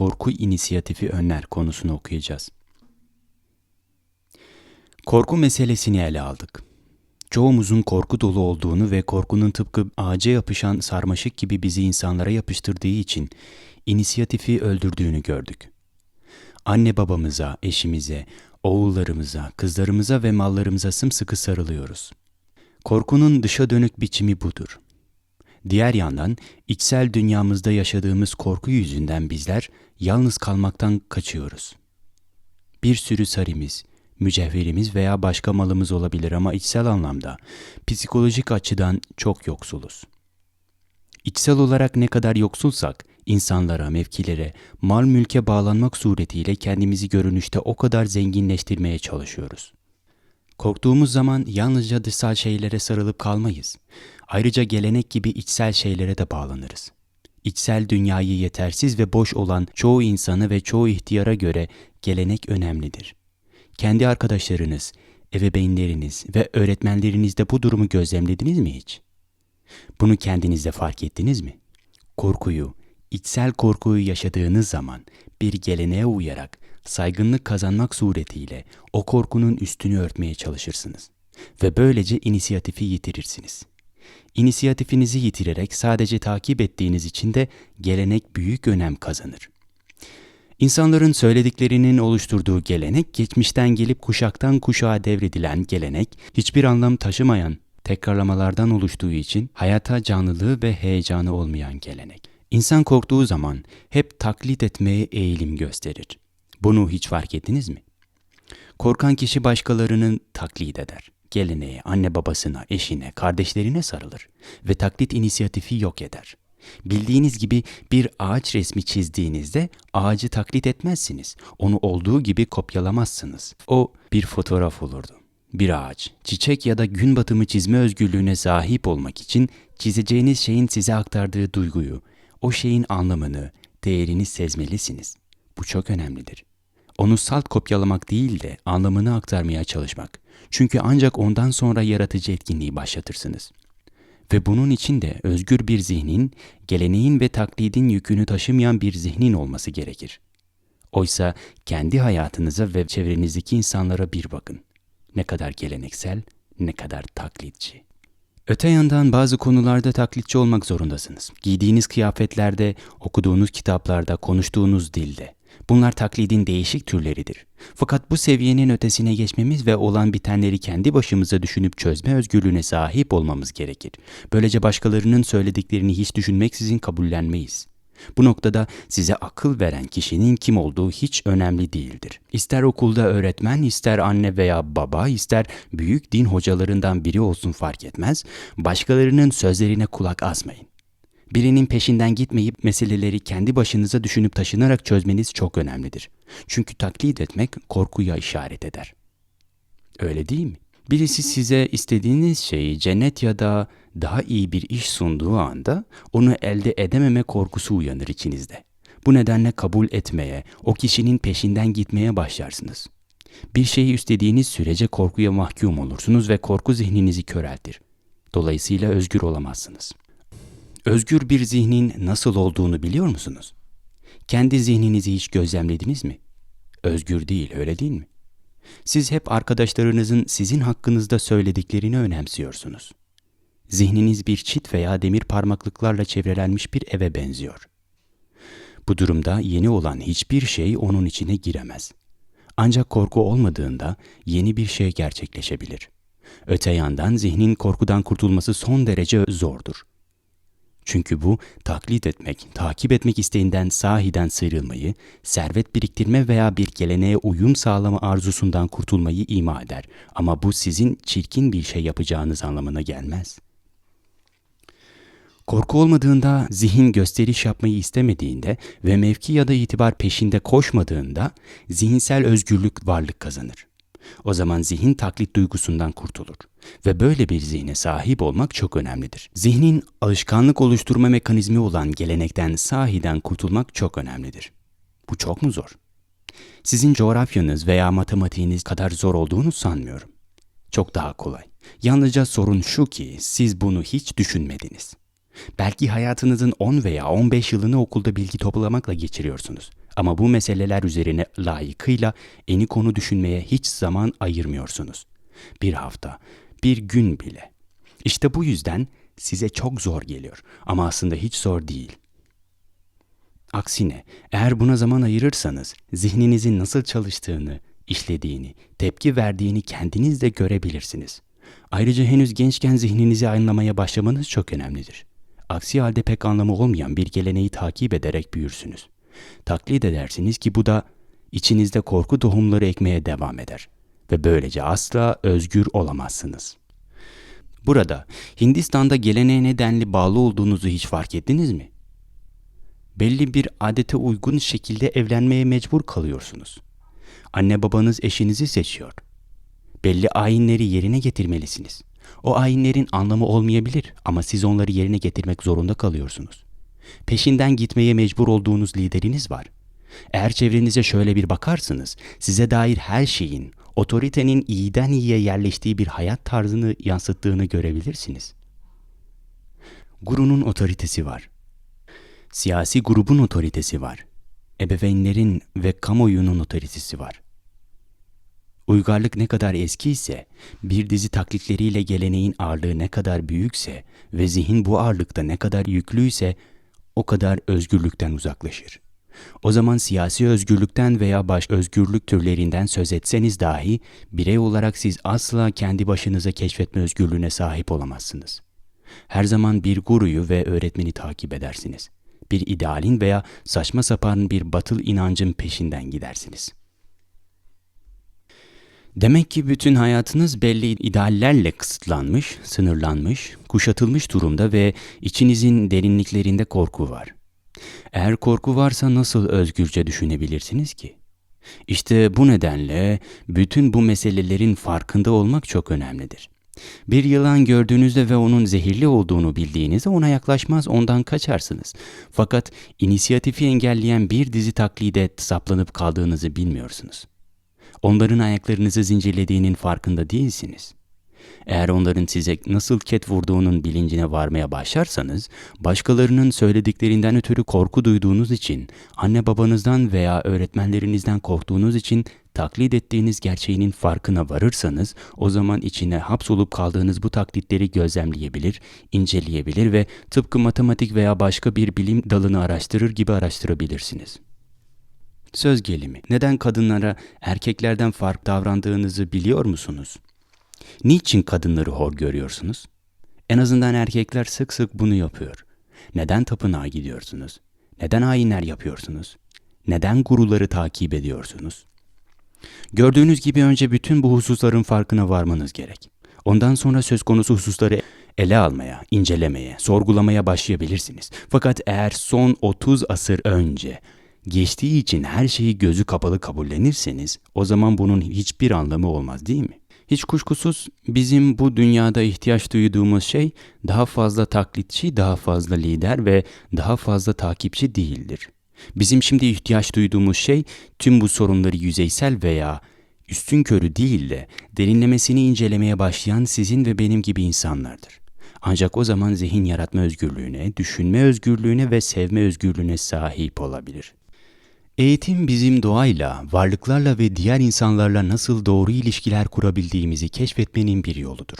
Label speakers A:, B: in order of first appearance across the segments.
A: korku inisiyatifi önler konusunu okuyacağız. Korku meselesini ele aldık. Çoğumuzun korku dolu olduğunu ve korkunun tıpkı ağaca yapışan sarmaşık gibi bizi insanlara yapıştırdığı için inisiyatifi öldürdüğünü gördük. Anne babamıza, eşimize, oğullarımıza, kızlarımıza ve mallarımıza sımsıkı sarılıyoruz. Korkunun dışa dönük biçimi budur. Diğer yandan içsel dünyamızda yaşadığımız korku yüzünden bizler yalnız kalmaktan kaçıyoruz. Bir sürü sarimiz, mücevherimiz veya başka malımız olabilir ama içsel anlamda, psikolojik açıdan çok yoksuluz. İçsel olarak ne kadar yoksulsak, insanlara, mevkilere, mal mülke bağlanmak suretiyle kendimizi görünüşte o kadar zenginleştirmeye çalışıyoruz. Korktuğumuz zaman yalnızca dışsal şeylere sarılıp kalmayız. Ayrıca gelenek gibi içsel şeylere de bağlanırız. İçsel dünyayı yetersiz ve boş olan çoğu insanı ve çoğu ihtiyara göre gelenek önemlidir. Kendi arkadaşlarınız, ebeveynleriniz ve öğretmenlerinizde bu durumu gözlemlediniz mi hiç? Bunu kendinizde fark ettiniz mi? Korkuyu, içsel korkuyu yaşadığınız zaman bir geleneğe uyarak saygınlık kazanmak suretiyle o korkunun üstünü örtmeye çalışırsınız ve böylece inisiyatifi yitirirsiniz. İnisiyatifinizi yitirerek sadece takip ettiğiniz için de gelenek büyük önem kazanır. İnsanların söylediklerinin oluşturduğu gelenek, geçmişten gelip kuşaktan kuşağa devredilen gelenek, hiçbir anlam taşımayan tekrarlamalardan oluştuğu için hayata canlılığı ve heyecanı olmayan gelenek. İnsan korktuğu zaman hep taklit etmeye eğilim gösterir. Bunu hiç fark ettiniz mi? Korkan kişi başkalarının taklit eder. Geleneğe, anne babasına, eşine, kardeşlerine sarılır ve taklit inisiyatifi yok eder. Bildiğiniz gibi bir ağaç resmi çizdiğinizde ağacı taklit etmezsiniz. Onu olduğu gibi kopyalamazsınız. O bir fotoğraf olurdu. Bir ağaç, çiçek ya da gün batımı çizme özgürlüğüne sahip olmak için çizeceğiniz şeyin size aktardığı duyguyu, o şeyin anlamını, değerini sezmelisiniz. Bu çok önemlidir. Onu salt kopyalamak değil de anlamını aktarmaya çalışmak. Çünkü ancak ondan sonra yaratıcı etkinliği başlatırsınız. Ve bunun için de özgür bir zihnin, geleneğin ve taklidin yükünü taşımayan bir zihnin olması gerekir. Oysa kendi hayatınıza ve çevrenizdeki insanlara bir bakın. Ne kadar geleneksel, ne kadar taklitçi. Öte yandan bazı konularda taklitçi olmak zorundasınız. Giydiğiniz kıyafetlerde, okuduğunuz kitaplarda, konuştuğunuz dilde. Bunlar taklidin değişik türleridir. Fakat bu seviyenin ötesine geçmemiz ve olan bitenleri kendi başımıza düşünüp çözme özgürlüğüne sahip olmamız gerekir. Böylece başkalarının söylediklerini hiç düşünmeksizin kabullenmeyiz. Bu noktada size akıl veren kişinin kim olduğu hiç önemli değildir. İster okulda öğretmen, ister anne veya baba, ister büyük din hocalarından biri olsun fark etmez, başkalarının sözlerine kulak asmayın. Birinin peşinden gitmeyip meseleleri kendi başınıza düşünüp taşınarak çözmeniz çok önemlidir. Çünkü taklit etmek korkuya işaret eder. Öyle değil mi? Birisi size istediğiniz şeyi cennet ya da daha iyi bir iş sunduğu anda onu elde edememe korkusu uyanır içinizde. Bu nedenle kabul etmeye, o kişinin peşinden gitmeye başlarsınız. Bir şeyi istediğiniz sürece korkuya mahkum olursunuz ve korku zihninizi köreltir. Dolayısıyla özgür olamazsınız. Özgür bir zihnin nasıl olduğunu biliyor musunuz? Kendi zihninizi hiç gözlemlediniz mi? Özgür değil, öyle değil mi? Siz hep arkadaşlarınızın sizin hakkınızda söylediklerini önemsiyorsunuz. Zihniniz bir çit veya demir parmaklıklarla çevrelenmiş bir eve benziyor. Bu durumda yeni olan hiçbir şey onun içine giremez. Ancak korku olmadığında yeni bir şey gerçekleşebilir. Öte yandan zihnin korkudan kurtulması son derece zordur. Çünkü bu taklit etmek, takip etmek isteğinden sahiden sıyrılmayı, servet biriktirme veya bir geleneğe uyum sağlama arzusundan kurtulmayı ima eder. Ama bu sizin çirkin bir şey yapacağınız anlamına gelmez. Korku olmadığında, zihin gösteriş yapmayı istemediğinde ve mevki ya da itibar peşinde koşmadığında zihinsel özgürlük varlık kazanır. O zaman zihin taklit duygusundan kurtulur. Ve böyle bir zihne sahip olmak çok önemlidir. Zihnin alışkanlık oluşturma mekanizmi olan gelenekten sahiden kurtulmak çok önemlidir. Bu çok mu zor? Sizin coğrafyanız veya matematiğiniz kadar zor olduğunu sanmıyorum. Çok daha kolay. Yalnızca sorun şu ki siz bunu hiç düşünmediniz. Belki hayatınızın 10 veya 15 yılını okulda bilgi toplamakla geçiriyorsunuz. Ama bu meseleler üzerine layıkıyla eni konu düşünmeye hiç zaman ayırmıyorsunuz. Bir hafta, bir gün bile. İşte bu yüzden size çok zor geliyor ama aslında hiç zor değil. Aksine eğer buna zaman ayırırsanız zihninizin nasıl çalıştığını, işlediğini, tepki verdiğini kendiniz de görebilirsiniz. Ayrıca henüz gençken zihninizi anlamaya başlamanız çok önemlidir. Aksi halde pek anlamı olmayan bir geleneği takip ederek büyürsünüz. Taklit edersiniz ki bu da içinizde korku tohumları ekmeye devam eder ve böylece asla özgür olamazsınız. Burada Hindistan'da geleneğe nedenli bağlı olduğunuzu hiç fark ettiniz mi? Belli bir adete uygun şekilde evlenmeye mecbur kalıyorsunuz. Anne babanız eşinizi seçiyor. Belli ayinleri yerine getirmelisiniz. O ayinlerin anlamı olmayabilir ama siz onları yerine getirmek zorunda kalıyorsunuz. Peşinden gitmeye mecbur olduğunuz lideriniz var. Eğer çevrenize şöyle bir bakarsınız, size dair her şeyin, otoritenin iyiden iyiye yerleştiği bir hayat tarzını yansıttığını görebilirsiniz. Gurunun otoritesi var. Siyasi grubun otoritesi var. Ebeveynlerin ve kamuoyunun otoritesi var. Uygarlık ne kadar eski ise, bir dizi taklitleriyle geleneğin ağırlığı ne kadar büyükse ve zihin bu ağırlıkta ne kadar yüklüyse o kadar özgürlükten uzaklaşır. O zaman siyasi özgürlükten veya baş özgürlük türlerinden söz etseniz dahi birey olarak siz asla kendi başınıza keşfetme özgürlüğüne sahip olamazsınız. Her zaman bir guruyu ve öğretmeni takip edersiniz. Bir idealin veya saçma sapan bir batıl inancın peşinden gidersiniz.'' Demek ki bütün hayatınız belli ideallerle kısıtlanmış, sınırlanmış, kuşatılmış durumda ve içinizin derinliklerinde korku var. Eğer korku varsa nasıl özgürce düşünebilirsiniz ki? İşte bu nedenle bütün bu meselelerin farkında olmak çok önemlidir. Bir yılan gördüğünüzde ve onun zehirli olduğunu bildiğinizde ona yaklaşmaz ondan kaçarsınız. Fakat inisiyatifi engelleyen bir dizi taklide saplanıp kaldığınızı bilmiyorsunuz. Onların ayaklarınızı zincirlediğinin farkında değilsiniz. Eğer onların size nasıl ket vurduğunun bilincine varmaya başlarsanız, başkalarının söylediklerinden ötürü korku duyduğunuz için, anne babanızdan veya öğretmenlerinizden korktuğunuz için taklit ettiğiniz gerçeğinin farkına varırsanız, o zaman içine hapsolup kaldığınız bu taklitleri gözlemleyebilir, inceleyebilir ve tıpkı matematik veya başka bir bilim dalını araştırır gibi araştırabilirsiniz. Söz gelimi, neden kadınlara erkeklerden farklı davrandığınızı biliyor musunuz? Niçin kadınları hor görüyorsunuz? En azından erkekler sık sık bunu yapıyor. Neden tapınağa gidiyorsunuz? Neden hainler yapıyorsunuz? Neden guruları takip ediyorsunuz? Gördüğünüz gibi önce bütün bu hususların farkına varmanız gerek. Ondan sonra söz konusu hususları ele almaya, incelemeye, sorgulamaya başlayabilirsiniz. Fakat eğer son 30 asır önce geçtiği için her şeyi gözü kapalı kabullenirseniz o zaman bunun hiçbir anlamı olmaz değil mi? Hiç kuşkusuz bizim bu dünyada ihtiyaç duyduğumuz şey daha fazla taklitçi, daha fazla lider ve daha fazla takipçi değildir. Bizim şimdi ihtiyaç duyduğumuz şey tüm bu sorunları yüzeysel veya üstün körü değil de derinlemesini incelemeye başlayan sizin ve benim gibi insanlardır. Ancak o zaman zihin yaratma özgürlüğüne, düşünme özgürlüğüne ve sevme özgürlüğüne sahip olabilir. Eğitim bizim doğayla, varlıklarla ve diğer insanlarla nasıl doğru ilişkiler kurabildiğimizi keşfetmenin bir yoludur.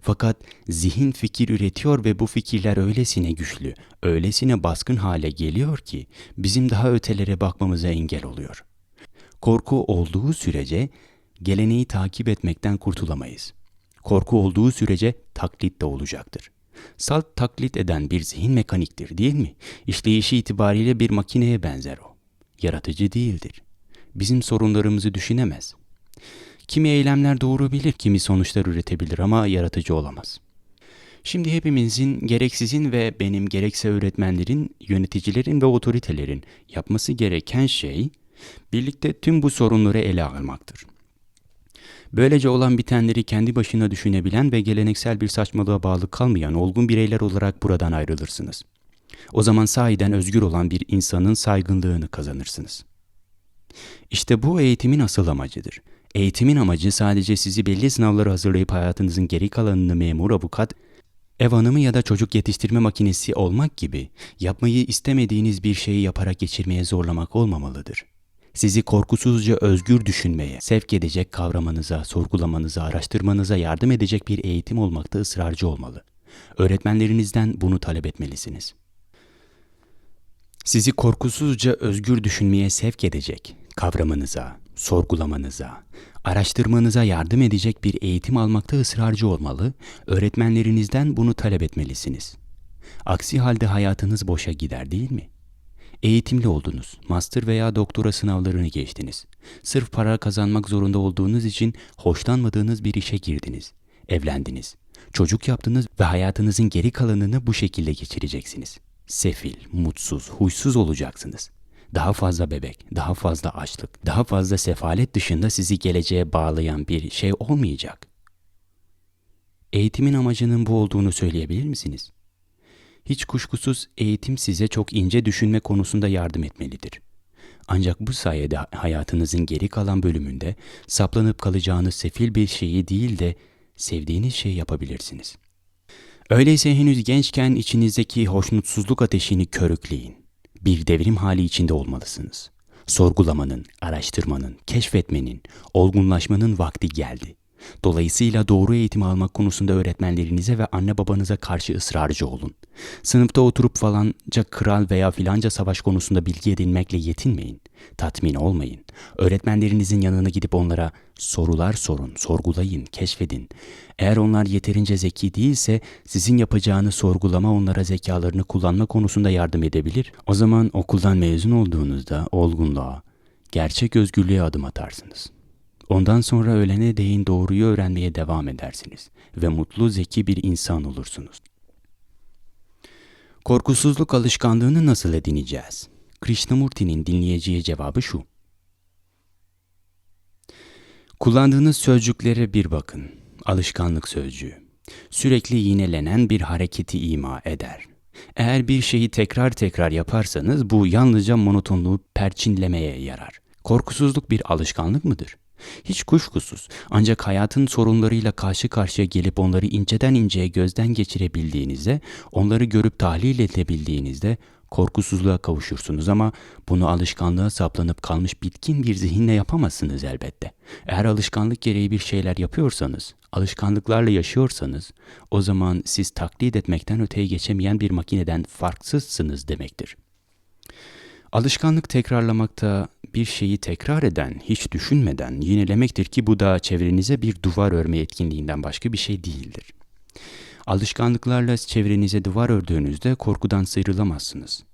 A: Fakat zihin fikir üretiyor ve bu fikirler öylesine güçlü, öylesine baskın hale geliyor ki bizim daha ötelere bakmamıza engel oluyor. Korku olduğu sürece geleneği takip etmekten kurtulamayız. Korku olduğu sürece taklit de olacaktır. Salt taklit eden bir zihin mekaniktir değil mi? İşleyişi itibariyle bir makineye benzer o yaratıcı değildir. Bizim sorunlarımızı düşünemez. Kimi eylemler doğurabilir, kimi sonuçlar üretebilir ama yaratıcı olamaz. Şimdi hepimizin, gereksizin ve benim gerekse öğretmenlerin, yöneticilerin ve otoritelerin yapması gereken şey, birlikte tüm bu sorunları ele almaktır. Böylece olan bitenleri kendi başına düşünebilen ve geleneksel bir saçmalığa bağlı kalmayan olgun bireyler olarak buradan ayrılırsınız. O zaman sahiden özgür olan bir insanın saygınlığını kazanırsınız. İşte bu eğitimin asıl amacıdır. Eğitimin amacı sadece sizi belli sınavlara hazırlayıp hayatınızın geri kalanını memur, avukat Ev hanımı ya da çocuk yetiştirme makinesi olmak gibi yapmayı istemediğiniz bir şeyi yaparak geçirmeye zorlamak olmamalıdır. Sizi korkusuzca özgür düşünmeye, sevk edecek kavramanıza, sorgulamanıza, araştırmanıza yardım edecek bir eğitim olmakta ısrarcı olmalı. Öğretmenlerinizden bunu talep etmelisiniz. Sizi korkusuzca özgür düşünmeye sevk edecek, kavramanıza, sorgulamanıza, araştırmanıza yardım edecek bir eğitim almakta ısrarcı olmalı, öğretmenlerinizden bunu talep etmelisiniz. Aksi halde hayatınız boşa gider değil mi? Eğitimli oldunuz, master veya doktora sınavlarını geçtiniz. Sırf para kazanmak zorunda olduğunuz için hoşlanmadığınız bir işe girdiniz. Evlendiniz. Çocuk yaptınız ve hayatınızın geri kalanını bu şekilde geçireceksiniz. Sefil, mutsuz, huysuz olacaksınız. Daha fazla bebek, daha fazla açlık, daha fazla sefalet dışında sizi geleceğe bağlayan bir şey olmayacak. Eğitimin amacının bu olduğunu söyleyebilir misiniz? Hiç kuşkusuz eğitim size çok ince düşünme konusunda yardım etmelidir. Ancak bu sayede hayatınızın geri kalan bölümünde saplanıp kalacağınız sefil bir şeyi değil de sevdiğiniz şeyi yapabilirsiniz. Öyleyse henüz gençken içinizdeki hoşnutsuzluk ateşini körükleyin. Bir devrim hali içinde olmalısınız. Sorgulamanın, araştırmanın, keşfetmenin, olgunlaşmanın vakti geldi. Dolayısıyla doğru eğitim almak konusunda öğretmenlerinize ve anne babanıza karşı ısrarcı olun. Sınıfta oturup falanca kral veya filanca savaş konusunda bilgi edinmekle yetinmeyin. Tatmin olmayın. Öğretmenlerinizin yanına gidip onlara sorular sorun, sorgulayın, keşfedin. Eğer onlar yeterince zeki değilse sizin yapacağınız sorgulama onlara zekalarını kullanma konusunda yardım edebilir. O zaman okuldan mezun olduğunuzda olgunluğa, gerçek özgürlüğe adım atarsınız. Ondan sonra ölene değin doğruyu öğrenmeye devam edersiniz ve mutlu, zeki bir insan olursunuz. Korkusuzluk alışkanlığını nasıl edineceğiz? Krishnamurti'nin dinleyeceği cevabı şu. Kullandığınız sözcüklere bir bakın. Alışkanlık sözcüğü. Sürekli yinelenen bir hareketi ima eder. Eğer bir şeyi tekrar tekrar yaparsanız bu yalnızca monotonluğu perçinlemeye yarar. Korkusuzluk bir alışkanlık mıdır? Hiç kuşkusuz ancak hayatın sorunlarıyla karşı karşıya gelip onları inceden inceye gözden geçirebildiğinizde, onları görüp tahlil edebildiğinizde korkusuzluğa kavuşursunuz ama bunu alışkanlığa saplanıp kalmış bitkin bir zihinle yapamazsınız elbette. Eğer alışkanlık gereği bir şeyler yapıyorsanız, alışkanlıklarla yaşıyorsanız o zaman siz taklit etmekten öteye geçemeyen bir makineden farksızsınız demektir. Alışkanlık tekrarlamakta bir şeyi tekrar eden, hiç düşünmeden yinelemektir ki bu da çevrenize bir duvar örme etkinliğinden başka bir şey değildir. Alışkanlıklarla çevrenize duvar ördüğünüzde korkudan sıyrılamazsınız.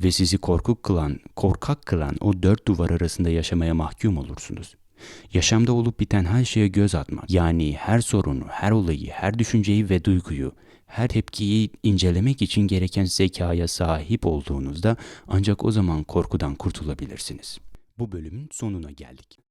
A: Ve sizi korkuk kılan, korkak kılan o dört duvar arasında yaşamaya mahkum olursunuz. Yaşamda olup biten her şeye göz atmak, yani her sorunu, her olayı, her düşünceyi ve duyguyu, her tepkiyi incelemek için gereken zekaya sahip olduğunuzda ancak o zaman korkudan kurtulabilirsiniz. Bu bölümün sonuna geldik.